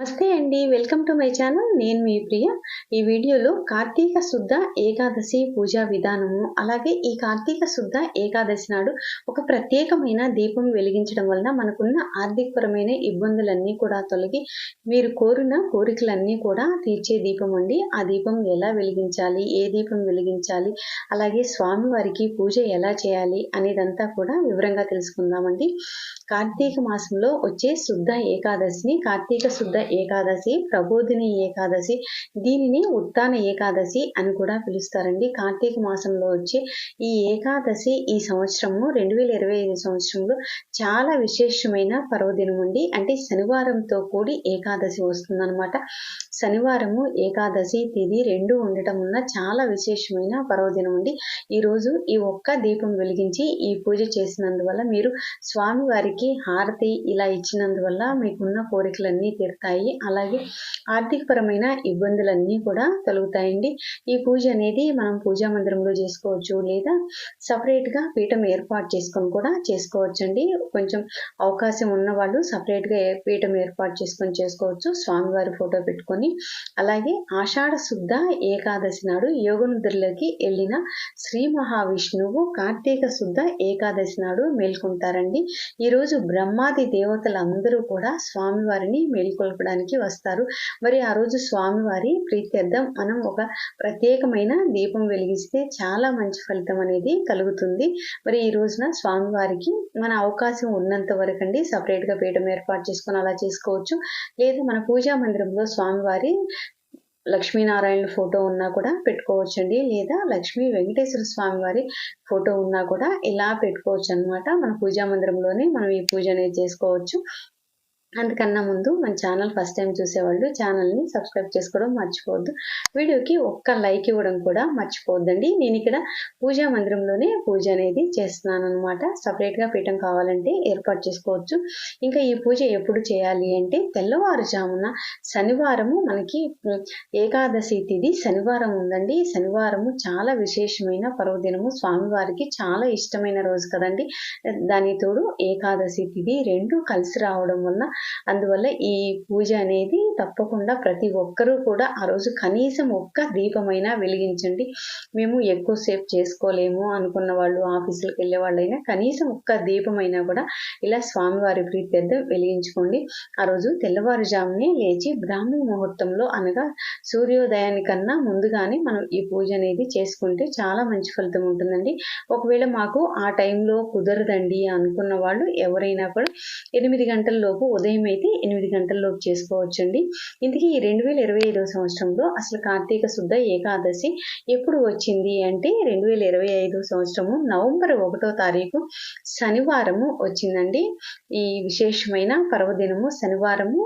నమస్తే అండి welcome to my channel. నేను మీ ప్రియ. ఈ వీడియోలో కార్తీక శుద్ధ ఏకాదశి పూజా విధానము అలాగే ఈ కార్తీక శుద్ధ ఏకాదశి నాడు ఒక ప్రత్యేకమైన దీపం వెలిగించడం వలన మనకున్న ఆర్థికపరమైన ఇబ్బందులన్నీ కూడా తొలగి మీరు కోరిన కోరికలన్నీ కూడా తీర్చే దీపం అండి. ఆ దీపం ఎలా వెలిగించాలి ఏ దీపం వెలిగించాలి అలాగే స్వామివారికి పూజ ఎలా చేయాలి అనేదంతా కూడా వివరంగా తెలుసుకుందామండి. కార్తీక మాసంలో వచ్చే శుద్ధ ఏకాదశిని కార్తీక శుద్ధ ఏకాదశి ప్రబోధిని ఏకాదశి దీనిని ఉత్తాన ఏకాదశి అని కూడా పిలుస్తారండి. కార్తీక మాసంలో వచ్చే ఈ ఏకాదశి ఈ సంవత్సరము రెండు వేల ఇరవై ఐదు సంవత్సరంలో చాలా విశేషమైన పర్వదినం అండి. అంటే శనివారంతో కూడి ఏకాదశి వస్తుందన్నమాట. శనివారము ఏకాదశి తిది రెండు ఉండటం వల్ల చాలా విశేషమైన పర్వదినం అండి. ఈరోజు ఈ ఒక్క దీపం వెలిగించి ఈ పూజ చేసినందువల్ల మీరు స్వామివారికి హారతి ఇలా ఇచ్చినందువల్ల మీకున్న కోరికలన్నీ తీరుతాయి. అలాగే ఆర్థికపరమైన ఇబ్బందులన్నీ కూడా తొలగుతాయండి. ఈ పూజ అనేది మనం పూజా మందిరంలో చేసుకోవచ్చు లేదా సపరేట్గా పీఠం ఏర్పాటు చేసుకొని కూడా చేసుకోవచ్చండి. కొంచెం అవకాశం ఉన్న వాళ్ళు సపరేట్గా ఏ- పీఠం ఏర్పాటు చేసుకొని చేసుకోవచ్చు. స్వామివారి ఫోటో పెట్టుకొని. అలాగే ఆషాఢ శుద్ధ ఏకాదశి నాడు యోగనిద్రలోకి వెళ్ళిన శ్రీ మహావిష్ణువు కార్తీక శుద్ధ ఏకాదశి నాడు మేల్కొంటారండి. ఈరోజు బ్రహ్మాది దేవతలందరూ కూడా స్వామివారిని మేల్కొల్పడానికి వస్తారు. మరి ఆ రోజు స్వామివారి ప్రీత్యర్థం మనం ఒక ప్రత్యేకమైన దీపం వెలిగిస్తే చాలా మంచి ఫలితం అనేది కలుగుతుంది. మరి ఈ రోజున స్వామివారికి మన అవకాశం ఉన్నంత వరకు అండి సపరేట్గా పీఠం ఏర్పాటు చేసుకొని అలా చేసుకోవచ్చు. లేదా మన పూజా మందిరంలో స్వామివారి లక్ష్మీనారాయణ ఫోటో ఉన్నా కూడా పెట్టుకోవచ్చండి. లేదా లక్ష్మీ వెంకటేశ్వర స్వామి వారి ఫోటో ఉన్నా కూడా ఇలా పెట్టుకోవచ్చు అన్నమాట మన పూజా మందిరంలోనే మనం ఈ పూజ అనేది చేసుకోవచ్చు. అందుకన్నా ముందు మన ఛానల్ ఫస్ట్ టైం చూసేవాళ్ళు ఛానల్ని సబ్స్క్రైబ్ చేసుకోవడం మర్చిపోవద్దు. వీడియోకి ఒక్క లైక్ ఇవ్వడం కూడా మర్చిపోవద్దండి. నేను ఇక్కడ పూజా మందిరంలోనే పూజ అనేది చేస్తున్నాను అనమాట సపరేట్గా పీఠం కావాలంటే ఏర్పాటు చేసుకోవచ్చు. ఇంకా ఈ పూజ ఎప్పుడు చేయాలి అంటే తెల్లవారుజామున శనివారము మనకి ఏకాదశి తిథి శనివారం ఉందండి. శనివారము చాలా విశేషమైన పర్వదినము. స్వామివారికి చాలా ఇష్టమైన రోజు కదండి. దాని తోడు ఏకాదశి తిథి రెండు కలిసి రావడం వల్ల అందువల్ల ఈ పూజ అనేది తప్పకుండా ప్రతి ఒక్కరూ కూడా ఆ రోజు కనీసం ఒక్క దీపమైనా వెలిగించండి. మేము ఎక్కువసేపు చేసుకోలేము అనుకున్న వాళ్ళు ఆఫీసులకు వెళ్ళే వాళ్ళైనా కనీసం ఒక్క దీపమైనా కూడా ఇలా స్వామివారి ప్రీత్యర్థం వెలిగించుకోండి. ఆ రోజు తెల్లవారుజామునే లేచి బ్రాహ్మీ ముహూర్తంలో అనగా సూర్యోదయానికన్నా ముందుగానే మనం ఈ పూజ అనేది చేసుకుంటే చాలా మంచి ఫలితం ఉంటుందండి. ఒకవేళ మాకు ఆ టైంలో కుదరదండి అనుకున్న వాళ్ళు ఎవరైనా కూడా ఎనిమిది గంటల లోపు ఉదయం అయితే ఎనిమిది గంటల్లోపు చేసుకోవచ్చండి. ఇందుకే ఈ రెండు వేల ఇరవై ఐదవ సంవత్సరంలో అసలు కార్తీక శుద్ధ ఏకాదశి ఎప్పుడు వచ్చింది అంటే రెండు వేల ఇరవై ఐదవ సంవత్సరము నవంబర్ ఒకటో తారీఖు శనివారము వచ్చిందండి. ఈ విశేషమైన పర్వదినము శనివారము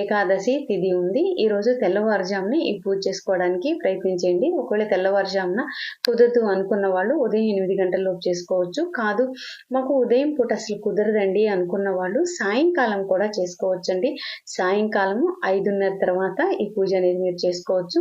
ఏకాదశి తిథి ఉంది. ఈరోజు తెల్లవారుజామున ఈ పూజ చేసుకోవడానికి ప్రయత్నించండి. ఒకవేళ తెల్లవారుజామున కుదరదు అనుకున్న వాళ్ళు ఉదయం ఎనిమిది గంటల్లోపు చేసుకోవచ్చు. కాదు మాకు ఉదయం పూట అసలు కుదరదండి అనుకున్న వాళ్ళు సాయంకాలం కూడా చేసుకోవచ్చండి. సాయంకాలము ఐదున్నర తర్వాత ఈ పూజ అనేది మీరు చేసుకోవచ్చు.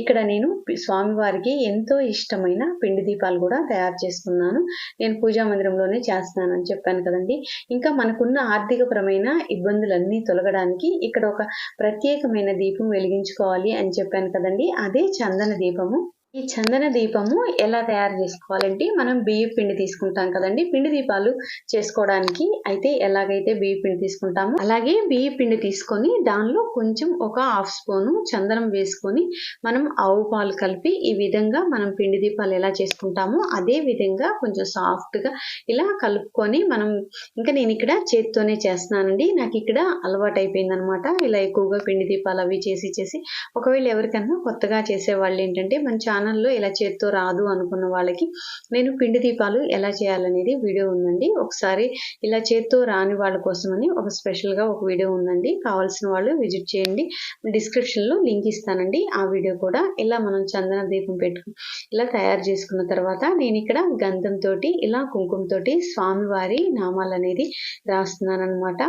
ఇక్కడ నేను స్వామివారికి ఎంతో ఇష్టమైన పిండి దీపాలు కూడా తయారు చేస్తున్నాను. నేను పూజా మందిరంలోనే చేస్తున్నానని చెప్పాను కదండి. ఇంకా మనకున్న ఆర్థికపరమైన ఇబ్బందులన్నీ తొలగడానికి ఇక్కడ ఒక ప్రత్యేకమైన దీపం వెలిగించుకోవాలి అని చెప్పాను కదండి. అదే చందన దీపము. ఈ చందన దీపము ఎలా తయారు చేసుకోవాలంటే మనం బియ్య పిండి తీసుకుంటాం కదండి. పిండి దీపాలు చేసుకోవడానికి అయితే ఎలాగైతే బియ్య పిండి తీసుకుంటామో అలాగే బియ్య పిండి తీసుకొని దానిలో కొంచెం ఒక హాఫ్ స్పూను చందనం వేసుకొని మనం ఆవు పాలు కలిపి ఈ విధంగా మనం పిండి దీపాలు ఎలా చేసుకుంటామో అదే విధంగా కొంచెం సాఫ్ట్గా ఇలా కలుపుకొని మనం ఇంకా నేను ఇక్కడ చేతితోనే చేస్తున్నానండి. నాకు ఇక్కడ అలవాటు అయిపోయిందనమాట. ఇలా ఎక్కువగా పిండి దీపాలు అవి చేసి చేసి. ఒకవేళ ఎవరికన్నా కొత్తగా చేసే వాళ్ళు ఏంటంటే మన ఛానల్లో ఇలా చేత్తో రాదు అనుకున్న వాళ్ళకి నేను పిండి దీపాలు ఎలా చేయాలనేది వీడియో ఉందండి. ఒకసారి ఇలా చేత్తో రాని వాళ్ళ కోసమని ఒక స్పెషల్గా ఒక వీడియో ఉందండి. కావాల్సిన వాళ్ళు విజిట్ చేయండి. డిస్క్రిప్షన్లో లింక్ ఇస్తానండి. ఆ వీడియో కూడా ఇలా మనం చందన దీపం పెట్టు ఇలా తయారు చేసుకున్న తర్వాత నేను ఇక్కడ గంధంతో ఇలా కుంకుమతోటి స్వామివారి నామాలు అనేది రాస్తున్నాను అనమాట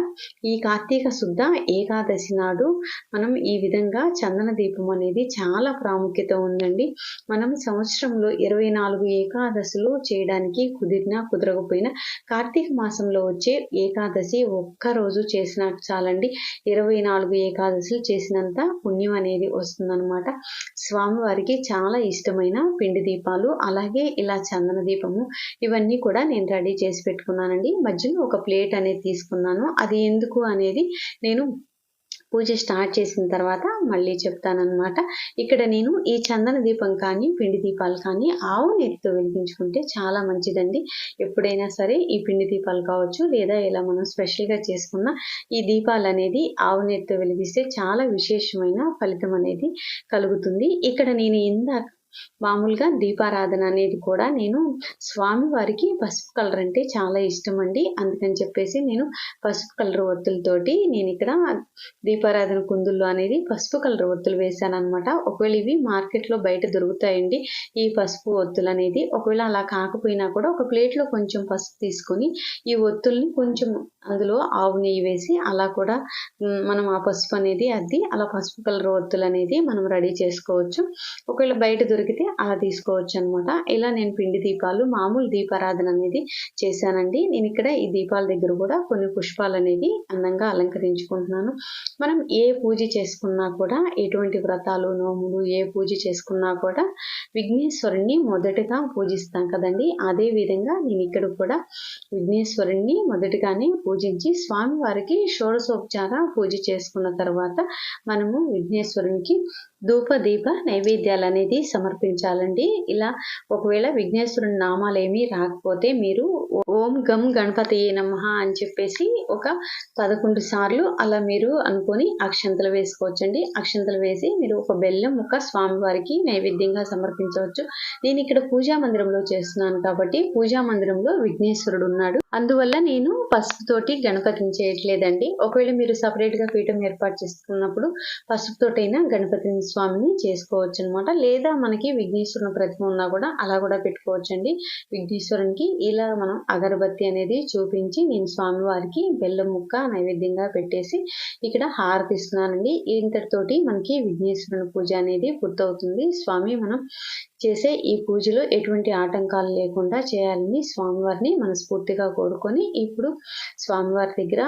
ఈ కార్తీక శుద్ధ ఏకాదశి నాడు మనం ఈ విధంగా చందన దీపం అనేది చాలా ప్రాముఖ్యత ఉందండి. మనం సంవత్సరంలో ఇరవై నాలుగు ఏకాదశులు చేయడానికి కుదిరినా కుదరకపోయినా కార్తీక మాసంలో వచ్చే ఏకాదశి ఒక్క రోజు చాలండి. ఇరవై నాలుగు ఏకాదశులు చేసినంత పుణ్యం అనేది వస్తుందన్నమాట. స్వామివారికి చాలా ఇష్టమైన పిండి దీపాలు అలాగే ఇలా చందన దీపము ఇవన్నీ కూడా నేను రెడీ చేసి పెట్టుకున్నానండి. మధ్యలో ఒక ప్లేట్ అనేది తీసుకున్నాను. అది ఎందుకు అనేది నేను పూజ స్టార్ట్ చేసిన తర్వాత మళ్ళీ చెప్తానమాట ఇక్కడ నేను ఈ చందన దీపం కానీ పిండి దీపాలు కానీ ఆవు నెత్తితో వెలిగించుకుంటే చాలా మంచిదండి. ఎప్పుడైనా సరే ఈ పిండి దీపాలు కావచ్చు లేదా ఇలా మనం స్పెషల్గా చేసుకున్న ఈ దీపాలు అనేది ఆవు నెత్తితో వెలిగిస్తే చాలా విశేషమైన ఫలితం అనేది కలుగుతుంది. ఇక్కడ నేను ఇందాక మామూలుగా దీపారాధన అనేది కూడా నేను స్వామి వారికి పసుపు కలర్ అంటే చాలా ఇష్టం అండి. అందుకని చెప్పేసి నేను పసుపు కలర్ ఒత్తులతోటి నేను ఇక్కడ దీపారాధన కుందుల్లో అనేది పసుపు కలర్ ఒత్తులు వేసాను అనమాట ఒకవేళ ఇవి మార్కెట్లో బయట దొరుకుతాయండి ఈ పసుపు ఒత్తులు అనేది. ఒకవేళ అలా కాకపోయినా కూడా ఒక ప్లేట్లో కొంచెం పసుపు తీసుకొని ఈ ఒత్తుల్ని కొంచెం అందులో ఆవు నెయ్యి వేసి అలా కూడా మనం ఆ పసుపు అనేది అద్ది అలా పసుపు కలర్ ఒత్తులు అనేది మనం రెడీ చేసుకోవచ్చు. ఒకవేళ బయట దొరికితే అలా తీసుకోవచ్చు అనమాట ఇలా నేను పిండి దీపాలు మామూలు దీపారాధన అనేది చేశానండి. నేను ఇక్కడ ఈ దీపాల దగ్గర కూడా కొన్ని పుష్పాలు అనేది అందంగా అలంకరించుకుంటున్నాను. మనం ఏ పూజ చేసుకున్నా కూడా ఎటువంటి వ్రతాలు నోములు ఏ పూజ చేసుకున్నా కూడా విఘ్నేశ్వరుణ్ణి మొదటగా పూజిస్తాం కదండి. అదే విధంగా నేను ఇక్కడ కూడా విఘ్నేశ్వరుణ్ణి మొదటిగానే పూజించి స్వామివారికి షోడశోపచార పూజ చేసుకున్న తర్వాత మనము విఘ్నేశ్వరునికి ధూప దీప నైవేద్యాలు అనేది సమర్పించాలండి. ఇలా ఒకవేళ విఘ్నేశ్వరుని నామాలు ఏమీ రాకపోతే మీరు ఓం గం గణపతి నమ అని చెప్పేసి ఒక పదకొండు సార్లు అలా మీరు అనుకొని అక్షంతలు వేసుకోవచ్చండి. అక్షంతలు వేసి మీరు ఒక బెల్లం ఒక స్వామివారికి నైవేద్యంగా సమర్పించవచ్చు. నేను ఇక్కడ పూజా మందిరంలో చేస్తున్నాను కాబట్టి పూజా మందిరంలో విఘ్నేశ్వరుడు ఉన్నాడు. అందువల్ల నేను పసుపుతోటి గణపతిని చేయట్లేదండి. ఒకవేళ మీరు సపరేట్గా పీఠం ఏర్పాటు చేసుకున్నప్పుడు పసుపుతోటైనా గణపతిని స్వామిని చేసుకోవచ్చు అనమాట లేదా మనకి విఘ్నేశ్వరుని ప్రతిమ ఉన్నా కూడా అలా కూడా పెట్టుకోవచ్చండి. విఘ్నేశ్వరునికి ఇలా మనం అగరబత్తి అనేది చూపించి నేను స్వామివారికి బెల్లం ముక్క నైవేద్యంగా పెట్టేసి ఇక్కడ హారతి ఇస్తున్నానండి ఇంతటితోటి మనకి విఘ్నేశ్వరుని పూజ అనేది పూర్తవుతుంది. స్వామి మనం చేసే ఈ పూజలో ఎటువంటి ఆటంకాలు లేకుండా చేయాలని స్వామివారిని మనస్ఫూర్తిగా కోరుకొని ఇప్పుడు స్వామివారి దగ్గర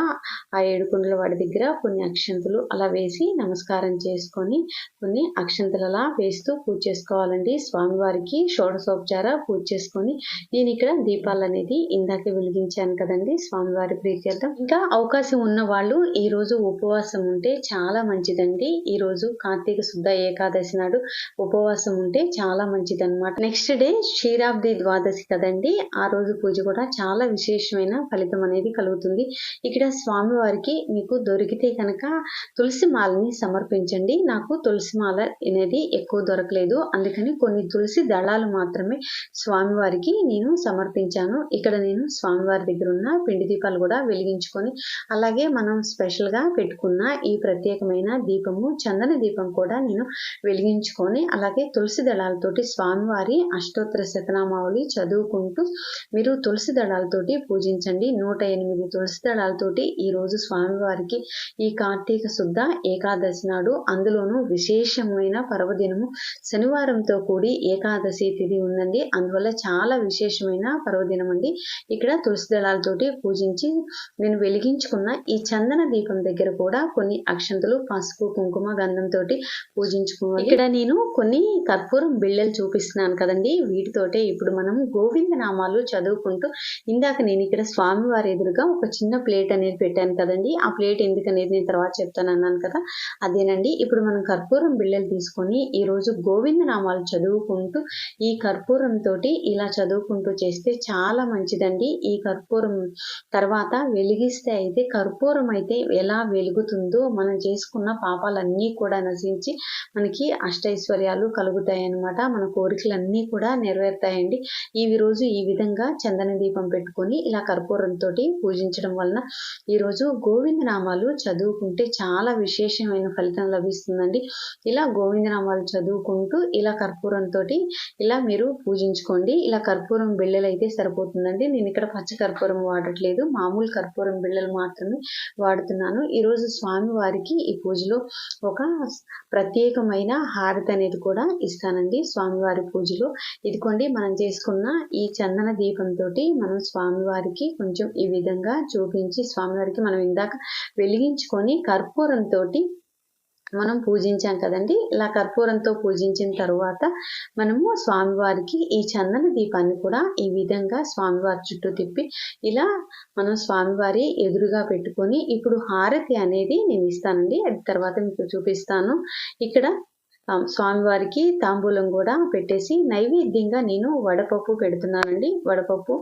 ఆ ఏడుకుండల వాడి దగ్గర కొన్ని అక్షంతులు అలా వేసి నమస్కారం చేసుకొని కొన్ని స్వామివారిని అక్షంతలలా వేస్తూ పూజ చేసుకోవాలండి. స్వామివారికి షోడశోపచార పూజ చేసుకొని నేను ఇక్కడ దీపాలు అనేది ఇందాక వెలిగించాను కదండి స్వామివారి ప్రీత్యర్థం. ఇంకా అవకాశం ఉన్న వాళ్ళు ఈ రోజు ఉపవాసం ఉంటే చాలా మంచిదండి. ఈ రోజు కార్తీక శుద్ధ ఏకాదశి నాడు ఉపవాసం ఉంటే చాలా మంచిది అనమాట నెక్స్ట్ డే క్షీరాబ్ది ద్వాదశి కదండి. ఆ రోజు పూజ కూడా చాలా విశేషమైన ఫలితం అనేది కలుగుతుంది. ఇక్కడ స్వామివారికి మీకు దొరికితే కనుక తులసి మాలని సమర్పించండి. నాకు తులసి మాల అనేది ఎక్కువ దొరకలేదు. అందుకని కొన్ని తులసి దళాలు మాత్రమే స్వామివారికి నేను సమర్పించాను. ఇక్కడ నేను స్వామివారి దగ్గర ఉన్న పిండి దీపాలు కూడా వెలిగించుకొని అలాగే మనం స్పెషల్గా పెట్టుకున్న ఈ ప్రత్యేకమైన దీపము చందన దీపం కూడా నేను వెలిగించుకొని అలాగే తులసి దళాలతోటి స్వామివారి అష్టోత్తర శతనామావళి చదువుకుంటూ మీరు తులసి దళాలతోటి పూజించండి. నూట ఎనిమిది తులసి దళాలతోటి ఈరోజు స్వామివారికి ఈ కార్తీక శుద్ధ ఏకాదశి నాడు అందులోనూ విశేష విశేషమైన పర్వదినము శనివారంతో కూడి ఏకాదశి తిథి ఉందండి. అందువల్ల చాలా విశేషమైన పర్వదినం అండి ఇక్కడ తులసి దళాలతోటి పూజించి నేను వెలిగించుకున్న ఈ చందన దీపం దగ్గర కూడా కొన్ని అక్షంతలు పసుపు కుంకుమ గంధంతో పూజించుకోవాలి. ఇక్కడ నేను కొన్ని కర్పూరం బిళ్ళలు చూపిస్తున్నాను కదండి. వీటితోటే ఇప్పుడు మనం గోవింద నామాలు చదువుకుంటూ ఇందాక నేను ఇక్కడ స్వామివారి ఎదురుగా ఒక చిన్న ప్లేట్ అనేది పెట్టాను కదండి. ఆ ప్లేట్ ఎందుకనేది నేను తర్వాత చెప్తాను అన్నాను కదా. అదేనండి. ఇప్పుడు మనం కర్పూరం బిళ్ళలు తీసుకొని ఈరోజు గోవింద నామాలు చదువుకుంటూ ఈ కర్పూరంతో ఇలా చదువుకుంటూ చేస్తే చాలా మంచిదండి. ఈ కర్పూరం తర్వాత వెలిగిస్తే అయితే కర్పూరం అయితే ఎలా వెలుగుతుందో మనం చేసుకున్న పాపాలన్నీ కూడా నశించి మనకి అష్టైశ్వర్యాలు కలుగుతాయి అన్నమాట మన కోరికలన్నీ కూడా నెరవేరుతాయండి. ఈ రోజు ఈ విధంగా చందన దీపం పెట్టుకొని ఇలా కర్పూరంతో పూజించడం వలన ఈరోజు గోవింద నామాలు చదువుకుంటే చాలా విశేషమైన ఫలితం లభిస్తుందండి. ఇలా గోవిందనామాలు చదువుకుంటూ ఇలా కర్పూరంతో ఇలా మీరు పూజించుకోండి. ఇలా కర్పూరం బిళ్ళలు అయితే సరిపోతుందండి. నేను ఇక్కడ పచ్చ కర్పూరం వాడట్లేదు. మామూలు కర్పూరం బిళ్ళలు మాత్రమే వాడుతున్నాను. ఈరోజు స్వామివారికి ఈ పూజలో ఒక ప్రత్యేకమైన హారతి అనేది కూడా ఇస్తానండి. స్వామివారి పూజలో ఇదిగోండి మనం చేసుకున్న ఈ చందన దీపంతో మనం స్వామివారికి కొంచెం ఈ విధంగా చూపించి స్వామివారికి మనం ఇందాక వెలిగించుకొని కర్పూరంతో మనం పూజించాం కదండి. ఇలా కర్పూరంతో పూజించిన తర్వాత మనము స్వామివారికి ఈ చందన దీపాన్ని కూడా ఈ విధంగా స్వామివారి చుట్టూ తిప్పి ఇలా మనం స్వామివారి ఎదురుగా పెట్టుకొని ఇప్పుడు హారతి అనేది నేను ఇస్తానండి. అది తర్వాత మీకు చూపిస్తాను. ఇక్కడ స్వామివారికి తాంబూలం కూడా పెట్టేసి నైవేద్యంగా నేను వడపప్పు పెడుతున్నానండి వడపప్పు.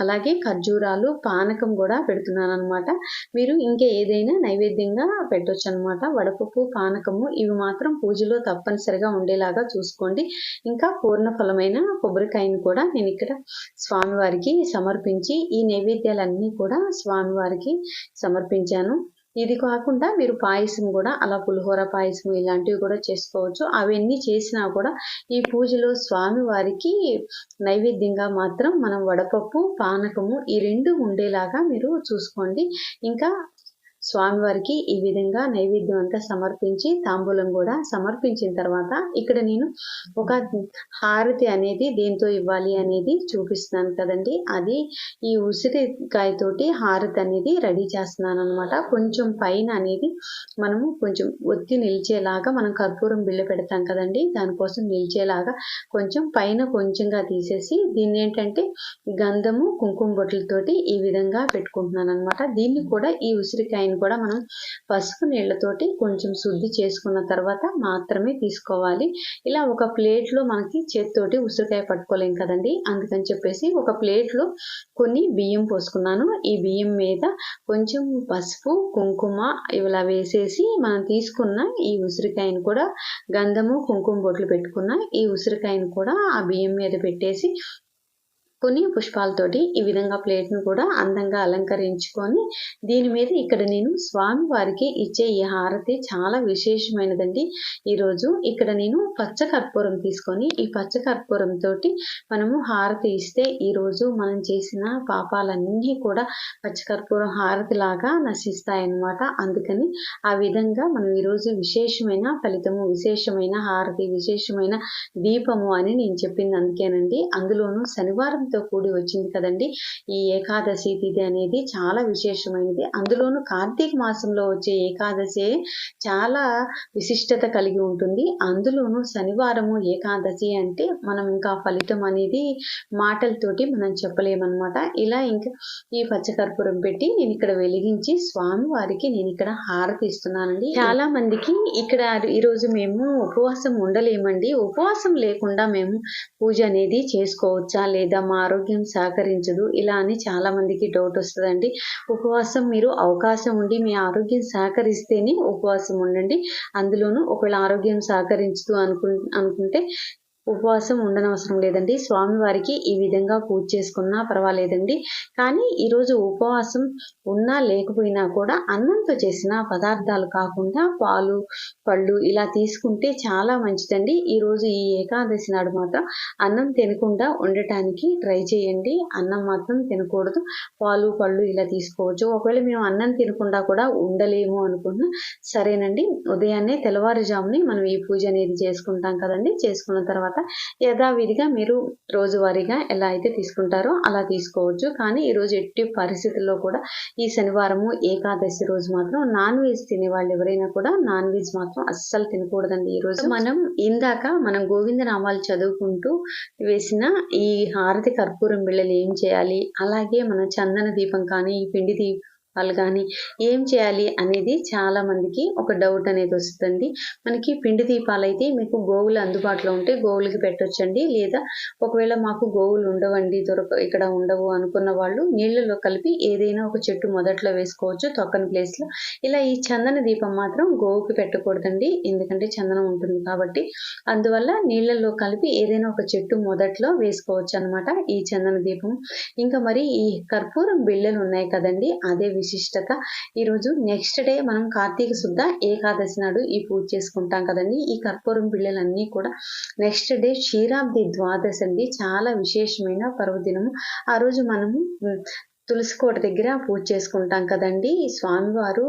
అలాగే ఖర్జూరాలు పానకం కూడా పెడుతున్నాను అనమాట మీరు ఇంకా ఏదైనా నైవేద్యంగా పెట్టొచ్చు అనమాట వడపప్పు పానకము ఇవి మాత్రం పూజలో తప్పనిసరిగా ఉండేలాగా చూసుకోండి. ఇంకా పూర్ణ ఫలమైన కొబ్బరికాయను కూడా నేను ఇక్కడ స్వామివారికి సమర్పించి ఈ నైవేద్యాలన్నీ కూడా స్వామివారికి సమర్పించాను. ఇది కాకుండా మీరు పాయసం కూడా అలా పులిహోర పాయసం ఇలాంటివి కూడా చేసుకోవచ్చు. అవన్నీ చేసినా కూడా ఈ పూజలో స్వామివారికి నైవేద్యంగా మాత్రం మనం వడపప్పు పానకము ఈ రెండు ఉండేలాగా మీరు చూసుకోండి. ఇంకా స్వామివారికి ఈ విధంగా నైవేద్యం అంతా సమర్పించి తాంబూలం కూడా సమర్పించిన తర్వాత ఇక్కడ నేను ఒక హారతి అనేది దేంతో ఇవ్వాలి అనేది చూపిస్తున్నాను కదండి. అది ఈ ఉసిరికాయతోటి హారతి అనేది రెడీ చేస్తున్నాను అనమాట కొంచెం పైన అనేది మనము కొంచెం ఒత్తి నిలిచేలాగా మనం కర్పూరం బిళ్ళ పెడతాం కదండి. దానికోసం నిలిచేలాగా కొంచెం పైన కొంచెంగా తీసేసి దీన్ని ఏంటంటే గంధము కుంకుమ బొట్లతోటి ఈ విధంగా పెట్టుకుంటున్నాను అనమాట దీన్ని కూడా ఈ ఉసిరికాయని కూడా మనం పసుపు నీళ్ళతోటి కొంచెం శుద్ధి చేసుకున్న తర్వాత మాత్రమే తీసుకోవాలి. ఇలా ఒక ప్లేట్లో మనకి చేతితోటి ఉసిరికాయ పట్టుకోలేం కదండి. అందుకని చెప్పేసి ఒక ప్లేట్లో కొన్ని బియ్యం పోసుకున్నాను. ఈ బియ్యం మీద కొంచెం పసుపు కుంకుమ ఇలా వేసేసి మనం తీసుకున్న ఈ ఉసిరికాయను కూడా గంధము కుంకుమ బొట్లు పెట్టుకున్న ఈ ఉసిరికాయను కూడా ఆ బియ్యం మీద పెట్టేసి కొన్ని పుష్పాలతోటి ఈ విధంగా ప్లేట్ను కూడా అందంగా అలంకరించుకొని దీని మీద ఇక్కడ నేను స్వామి వారికి ఇచ్చే ఈ హారతి చాలా విశేషమైనదండి. ఈరోజు ఇక్కడ నేను పచ్చ కర్పూరం తీసుకొని ఈ పచ్చ కర్పూరంతో మనము హారతి ఇస్తే ఈరోజు మనం చేసిన పాపాలన్నీ కూడా పచ్చ కర్పూరం హారతి లాగా నశిస్తాయన్నమాట. అందుకని ఆ విధంగా మనం ఈరోజు విశేషమైన ఫలితము విశేషమైన హారతి విశేషమైన దీపము అని నేను చెప్పింది అందుకేనండి. అందులోనూ శనివారం శనివారంతో కూడి వచ్చింది కదండి. ఈ ఏకాదశి తిథి అనేది చాలా విశేషమైనది. అందులోనూ కార్తీక మాసంలో వచ్చే ఏకాదశి చాలా విశిష్టత కలిగి ఉంటుంది. అందులోనూ శనివారము ఏకాదశి అంటే మనం ఇంకా ఫలితం అనేది మాటలతోటి మనం చెప్పలేమన్నమాట. ఇలా ఇంకా ఈ పచ్చకర్పూరం పెట్టి నేను ఇక్కడ వెలిగించి స్వామి వారికి నేను ఇక్కడ హారతి ఇస్తున్నానండి. చాలా మందికి ఇక్కడ ఈరోజు మేము ఉపవాసం ఉండలేమండి. ఉపవాసం లేకుండా మేము పూజ అనేది చేసుకోవచ్చా లేదా మా ఆరోగ్యం సహకరించదు. ఇలా అని చాలా మందికి డౌట్ వస్తుందండి. ఉపవాసం మీరు అవకాశం ఉండి మీ ఆరోగ్యం సహకరిస్తేనే ఉపవాసం ఉండండి. అందులోనూ ఒకవేళ ఆరోగ్యం సహకరించదు అనుకు అనుకుంటే ఉపవాసం ఉండనవసరం లేదండి. స్వామివారికి ఈ విధంగా పూజ చేసుకున్నా పర్వాలేదండి. కానీ ఈరోజు ఉపవాసం ఉన్నా లేకపోయినా కూడా అన్నంతో చేసిన పదార్థాలు కాకుండా పాలు పళ్ళు ఇలా తీసుకుంటే చాలా మంచిదండి. ఈరోజు ఈ ఏకాదశి నాడు మాత్రం అన్నం తినకుండా ఉండటానికి ట్రై చేయండి. అన్నం మాత్రం తినకూడదు. పాలు పళ్ళు ఇలా తీసుకోవచ్చు. ఒకవేళ మేము అన్నం తినకుండా కూడా ఉండలేము అనుకున్నా సరేనండి. ఉదయాన్నే తెల్లవారుజాముని మనం ఈ పూజ అనేది చేసుకుంటాం కదండి. చేసుకున్న తర్వాత యథావిధిగా మీరు రోజువారీగా ఎలా అయితే తీసుకుంటారో అలా తీసుకోవచ్చు. కానీ ఈరోజు ఎట్టి పరిస్థితుల్లో కూడా ఈ శనివారము ఏకాదశి రోజు మాత్రం నాన్ వెజ్ తినే వాళ్ళు ఎవరైనా కూడా నాన్ వెజ్ మాత్రం అస్సలు తినకూడదండి. ఈ రోజు మనం ఇందాక మనం గోవిందనామాలు చదువుకుంటూ వేసిన ఈ హారతి కర్పూరం బిళ్ళలు ఏం చేయాలి? అలాగే మన చందన దీపం కానీ ఈ పిండి దీపం వాళ్ళు కానీ ఏం చేయాలి అనేది చాలా మందికి ఒక డౌట్ అనేది వస్తుంది మనకి పిండి దీపాలు అయితే మీకు గోవులు అందుబాటులో ఉంటే గోవులకి పెట్టొచ్చండి. లేదా ఒకవేళ మాకు గోవులు ఉండవండి దొరక ఇక్కడ ఉండవు అనుకున్న వాళ్ళు నీళ్ళలో కలిపి ఏదైనా ఒక చెట్టు మొదట్లో వేసుకోవచ్చు తొక్కని ప్లేస్లో ఇలా ఈ చందన దీపం మాత్రం గోవుకి పెట్టకూడదండి. ఎందుకంటే చందనం ఉంటుంది కాబట్టి. అందువల్ల నీళ్ళల్లో కలిపి ఏదైనా ఒక చెట్టు మొదట్లో వేసుకోవచ్చు అనమాట ఈ చందన దీపం. ఇంకా మరి ఈ కర్పూరం బిళ్ళలు ఉన్నాయి కదండి అదే విషయం విశిష్టత. ఈరోజు నెక్స్ట్ డే మనం కార్తీక శుద్ధ ఏకాదశి నాడు ఈ పూజ చేసుకుంటాం కదండి. ఈ కర్పూరం పిల్లలన్నీ కూడా నెక్స్ట్ డే క్షీరాబ్ది ద్వాదశి అండి. చాలా విశేషమైన పర్వదినము. ఆ రోజు మనము తులసి కోట దగ్గర పూజ చేసుకుంటాం కదండి. స్వామివారు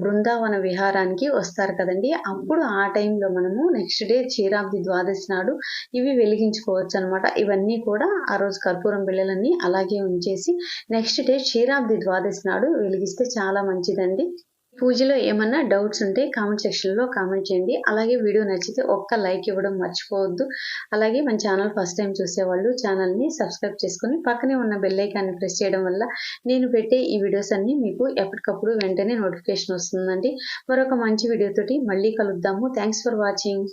బృందావన విహారానికి వస్తారు కదండి. అప్పుడు ఆ టైంలో మనము నెక్స్ట్ డే క్షీరాబ్ది ద్వాదశి నాడు ఇవి వెలిగించుకోవచ్చు అనమాట ఇవన్నీ కూడా ఆ రోజు కర్పూరం బిళ్ళలన్నీ అలాగే ఉంచేసి నెక్స్ట్ డే క్షీరాబ్ది ద్వాదశి నాడు వెలిగిస్తే చాలా మంచిదండి. పూజలో ఏమన్నా డౌట్స్ ఉంటే కామెంట్ సెక్షన్లో కామెంట్ చేయండి. అలాగే వీడియో నచ్చితే ఒక్క లైక్ ఇవ్వడం మర్చిపోవద్దు. అలాగే మన ఛానల్ ఫస్ట్ టైం చూసేవాళ్ళు ఛానల్ని సబ్స్క్రైబ్ చేసుకుని పక్కనే ఉన్న బెల్లైకాన్ని ప్రెస్ చేయడం వల్ల నేను పెట్టే ఈ వీడియోస్ అన్నీ మీకు ఎప్పటికప్పుడు వెంటనే నోటిఫికేషన్ వస్తుందండి. మరొక మంచి వీడియోతోటి మళ్ళీ కలుద్దాము. Thanks for watching